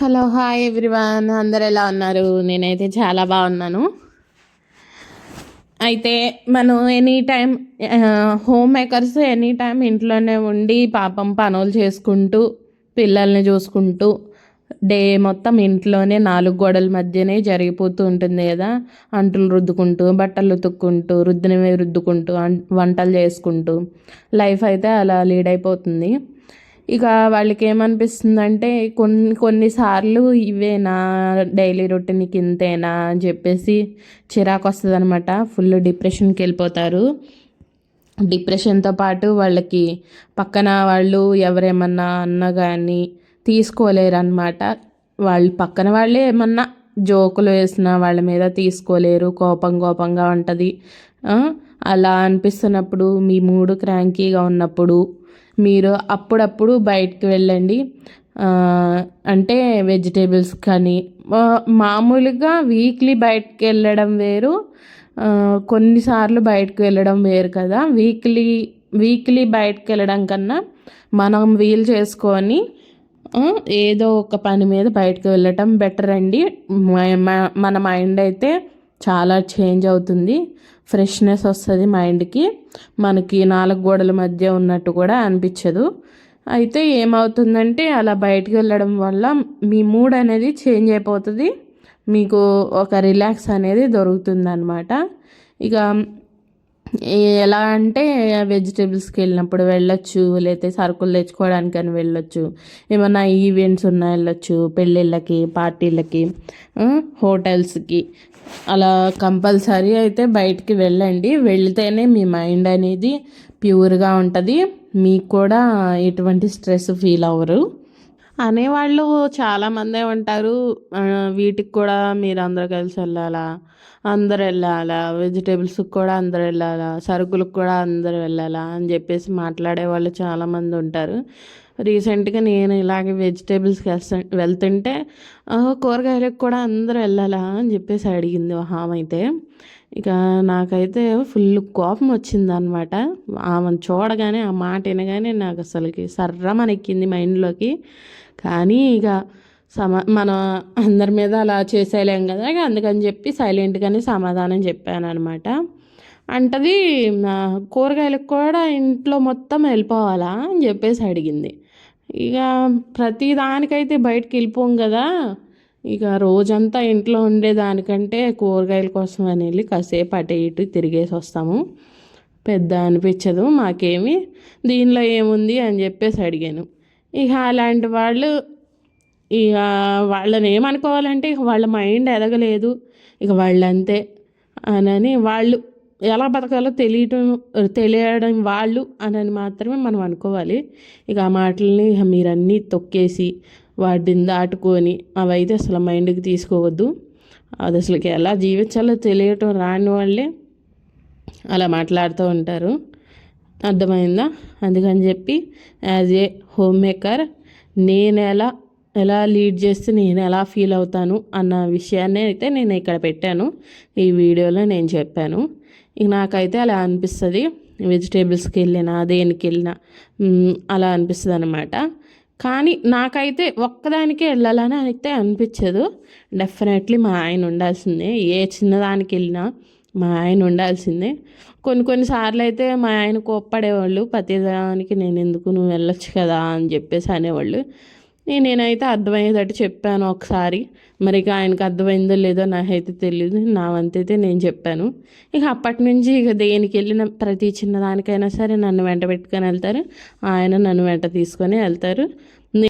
Hello hi everyone. అందరు ఎలా ఉన్నారు? నేనైతే చాలా బాగున్నాను. అయితే మనం any time home makers any time ఇంట్లోనే ఉండి పాపం పనులు చేసుకుంటూ పిల్లల్ని చూసుకుంటూ డే మొత్తం ఇంట్లోనే నాలుగు గోడల మధ్యనే జరిగిపోతూ ఉంటుంది కదా. అంటులు రుద్దుకుంటూ బట్టలు ఉతుక్కుంటూ రుద్దినవి రుద్దుకుంటూ వంటలు చేసుకుంటూ. లైఫ్ అయితే అలా లీడ్ అయిపోతుంది. ఇక వాళ్ళకి ఏమనిపిస్తుందంటే కొన్ని కొన్నిసార్లు ఇవేనా డైలీ రొటీన్కి ఇంతేనా అని చెప్పేసి చిరాకు వస్తుంది అనమాట ఫుల్ డిప్రెషన్కి వెళ్ళిపోతారు డిప్రెషన్తో పాటు వాళ్ళకి పక్కన వాళ్ళు ఎవరేమన్నా అన్నా కానీ తీసుకోలేరు అనమాట వాళ్ళు పక్కన వాళ్ళే ఏమన్నా జోకులు వేసిన వాళ్ళ మీద తీసుకోలేరు కోపం కోపంగా ఉంటుంది. అలా అనిపిస్తున్నప్పుడు మీ మూడు క్రాంకీగా ఉన్నప్పుడు మీరు అప్పుడప్పుడు బయటకు వెళ్ళండి. అంటే వెజిటేబుల్స్ కానీ మామూలుగా వీక్లీ బయటకు వెళ్ళడం వేరు. కొన్నిసార్లు బయటకు వెళ్ళడం వేరు కదా. వీక్లీ వీక్లీ బయటకు వెళ్ళడం కన్నా మనం వీలు చేసుకొని ఏదో ఒక పని మీద బయటకు వెళ్ళటం బెటర్ అండి. మన మైండ్ అయితే చాలా చేంజ్ అవుతుంది. ఫ్రెష్నెస్ వస్తుంది మైండ్కి మనకి నాలుగు గోడల మధ్య ఉన్నట్టు కూడా అనిపించదు. అయితే ఏమవుతుందంటే అలా బయటకు వెళ్ళడం వల్ల మీ మూడ్ అనేది చేంజ్ అయిపోతుంది. మీకు ఒక రిలాక్స్ అనేది దొరుకుతుంది అనమాట ఇక ఎలా అంటే వెజిటేబుల్స్కి వెళ్ళినప్పుడు వెళ్ళొచ్చు లేకపోతే సరుకులు తెచ్చుకోవడానికి అని వెళ్ళొచ్చు. ఏమన్నా ఈవెంట్స్ ఉన్నా వెళ్ళొచ్చు పెళ్ళిళ్ళకి పార్టీలకి హోటల్స్కి. అలా కంపల్సరీ అయితే బయటికి వెళ్ళండి. వెళితేనే మీ మైండ్ అనేది ప్యూర్గా ఉంటుంది. మీకు కూడా ఎటువంటి స్ట్రెస్ ఫీల్ అవ్వరు. అనేవాళ్ళు చాలామందే ఉంటారు. వీటికి కూడా మీరు అందరు కలిసి వెళ్ళాలా? అందరు వెళ్ళాలా? వెజిటేబుల్స్కి కూడా అందరు వెళ్ళాలా? సరుకులకు కూడా అందరు వెళ్ళాలా? అని చెప్పేసి మాట్లాడే వాళ్ళు చాలామంది ఉంటారు. రీసెంట్గా నేను ఇలాగే వెజిటేబుల్స్కి వెళ్తా వెళ్తుంటే కూరగాయలకు కూడా అందరూ వెళ్ళాలా? అని చెప్పేసి అడిగింది ఆమె అయితే. ఇక నాకైతే ఫుల్ కోపం వచ్చింది అనమాట ఆమెను చూడగానే ఆ మాట వినగానే నాకు అసలుకి సర్రమని ఎక్కింది మైండ్లోకి. కానీ ఇక సమా మనం అందరి మీద అలా చేసేయలేం కదా అందుకని చెప్పి సైలెంట్గానే సమాధానం చెప్పాను అనమాట అంటది కూరగాయలకు కూడా ఇంట్లో మొత్తం వెళ్ళిపోవాలా అని చెప్పేసి అడిగింది. ఇక ప్రతి దానికైతే బయటకు వెళ్ళిపోం కదా ఇక రోజంతా ఇంట్లో ఉండేదానికంటే కూరగాయల కోసం అని వెళ్ళి కాసేపు అటు ఇటు తిరిగేసి వస్తాము. పెద్ద అనిపించదు మాకేమి దీనిలో ఏముంది అని చెప్పేసి అడిగాను. ఇక అలాంటి వాళ్ళు ఇక వాళ్ళని ఏమనుకోవాలంటే ఇక వాళ్ళ మైండ్ ఎదగలేదు. ఇక వాళ్ళంతే అని వాళ్ళు ఎలా బతకాలో తెలియటం తెలియడం వాళ్ళు అని మాత్రమే మనం అనుకోవాలి. ఇక ఆ మాటల్ని మీరన్నీ తొక్కేసి వాటిని దాటుకొని అవైతే అసలు మైండ్కి తీసుకోవద్దు. అది అసలుకి ఎలా జీవించాలో తెలియటం రాని వాళ్ళే అలా మాట్లాడుతూ ఉంటారు. అర్థమైందా? అందుకని చెప్పి యాజ్ ఏ హోమ్ మేకర్ నేను ఎలా ఎలా లీడ్ చేస్తే నేను ఎలా ఫీల్ అవుతాను అన్న విషయాన్ని అయితే నేను ఇక్కడ పెట్టాను. ఈ వీడియోలో నేను చెప్పాను. ఇక నాకైతే అలా అనిపిస్తుంది. వెజిటేబుల్స్కి వెళ్ళినా దేనికి వెళ్ళినా అలా అనిపిస్తుంది అనమాట కానీ నాకైతే ఒక్కదానికే వెళ్ళాలని అయితే అనిపించదు. డెఫినెట్లీ మా ఆయన ఉండాల్సిందే. ఏ చిన్నదానికి వెళ్ళినా మా ఆయన ఉండాల్సిందే. కొన్ని కొన్నిసార్లు అయితే మా ఆయన కోప్పడేవాళ్ళు ప్రతిదానికి నేను ఎందుకు నువ్వు వెళ్ళొచ్చు కదా అని చెప్పేసి అనేవాళ్ళు. నేనైతే అర్థమయ్యేటట్టు చెప్పాను ఒకసారి. మరి ఇక ఆయనకు అర్థమైందో లేదో నాకైతే తెలియదు నా వంతైతే నేను చెప్పాను. ఇక అప్పటి నుంచి ఇక దేనికి వెళ్ళిన ప్రతి చిన్నదానికైనా సరే నన్ను వెంట పెట్టుకొని వెళ్తారు. ఆయన నన్ను వెంట తీసుకొని వెళ్తారు.